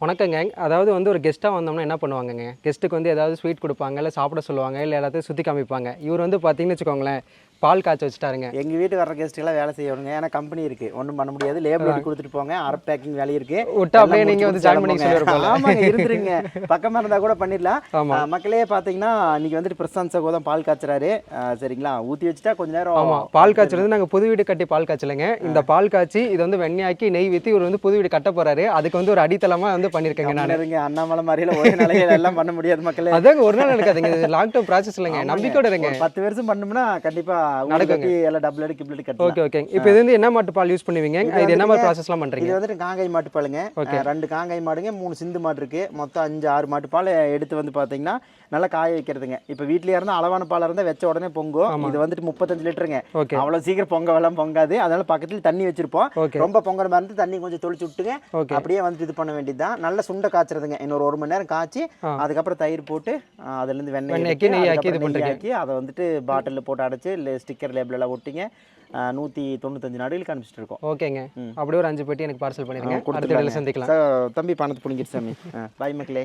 வணக்கங்க. அதாவது வந்து ஒரு கெஸ்ட்டாக வந்தோம்னா என்ன பண்ணுவாங்கங்க? கெஸ்ட்டுக்கு வந்து ஏதாவது ஸ்வீட் கொடுப்பாங்க இல்லை சாப்பிட சொல்லுவாங்க இல்லை எல்லாத்தையும் சுற்றி காமிப்பாங்க. இவர் வந்து பார்த்தீங்கன்னு வச்சுக்கோங்களேன் பால் காய்ச்சி வச்சுட்டாருங்க. எங்கள் வீட்டுக்கு வர கெஸ்ட்டுக்கெல்லாம் வேலை செய்யணுங்க ஏன்னா கம்பெனி இருக்குது ஒன்றும் பண்ண முடியாது. லேபிள் எழுதி கொடுத்துட்டு போங்க. அரை பேக்கிங் வேலை இருக்கு. விட்டா அப்படியே எல்லாம் நீங்க வந்து join பண்ணி. ஆமாங்க இருந்துருங்க. பக்கமாக இருந்தால் கூட பண்ணிடலாம். மக்களே பார்த்தீங்கன்னா இன்னைக்கு வந்துட்டு பிரசாந்த் சகோ தான் பால் காய்ச்சறாரு. சரிங்களா? ஊற்றி வச்சுட்டா கொஞ்ச நேரம் ஆமாம் பால் காய்ச்சல் வந்து நாங்கள் புது வீடு கட்டி பால் காய்ச்சலைங்க. இந்த பால் காய்ச்சி இதை வந்து வெண்ணெயாக்கி நெய் விற்றி இவர் வந்து புது வீடு கட்ட போறாரு. அதுக்கு வந்து ஒரு அடித்தளமாக வந்து பண்ணியிருக்கேங்க நான். இருங்க. அண்ணாமலை மாதிரில ஒரு நிலையில எல்லாம் பண்ண முடியாது மக்களே. அதாங்க ஒரு நாள் நடக்காதுங்க. லாங் டேர்ம் ப்ராசஸ் இல்லைங்க. நம்பிக்கையோட இருங்க. பத்து வருஷம் பண்ணோம்னா கண்டிப்பா நடக்குங்க. எல்லாம் டபுள் அடி கிபிள் கட்டலாம் ஓகே ஓகே இப்போ இது வந்து என்ன மாட்டு பால் யூஸ் பண்ணுவீங்க? இது என்ன மாதிரி ப்ராசஸ்லாம் பண்ணுறீங்க இது வந்துட்டு காங்காய் மாட்டு பாலுங்க ரெண்டு காங்காய் மாடுங்க மூணு சிந்து மாடு இருக்கு. மொத்தம் அஞ்சு ஆறு மாட்டு பால் எடுத்து வந்து பாத்தீங்கன்னா நல்லா காய வைக்கிறதுங்க. இப்போ வீட்லயே இருந்தா அளவான பால் இருந்தா வச்ச உடனே பொங்கும். இது வந்துட்டு முப்பத்தஞ்சு லிட்டருங்க. ஓகே அவ்வளவு சீக்கிரம் பொங்க வெள்ளம் பொங்காது. அதனால பக்கத்துல தண்ணி வச்சிருப்போம். ரொம்ப பொங்குற மாதிரி இருந்து தண்ணி கொஞ்சம் தொளிச்சு விட்டுங்க. அப்படியே வந்துட்டு இது பண்ண வேண்டியதுதான். நல்ல சுண்ட காய்ச்சறதுங்க. இன்னொரு ஒரு மணி நேரம் காய்ச்சி. அதுக்கப்புறம் தயிர் போட்டு அஹ் அதுல இருந்து வெண்ணெய் வெண்ணெய் ஆக்கி, எடுத்து, நெய் ஆக்கி இது அதுக்கப்புறம் நெய் பண்றீங்க. ஆக்கி அதை வந்துட்டு பாட்டிலில் போட்டு அடைச்சு இல்லை ஸ்டிக்கர் லேபிள் எல்லாம் ஒட்டிங்க நூத்தி தொண்ணூத்தஞ்சு நாடுகளுக்கு அனுப்பிச்சிட்டு இருக்கோம் ஓகேங்க. அப்படியே ஒரு அஞ்சு பெட்டி எனக்கு பார்சல் பண்ணிருங்க அடுத்த சந்திக்கலாம். தம்பி பணத்தை பிடிங்கிட்டு சாமி. பாய் மக்களே.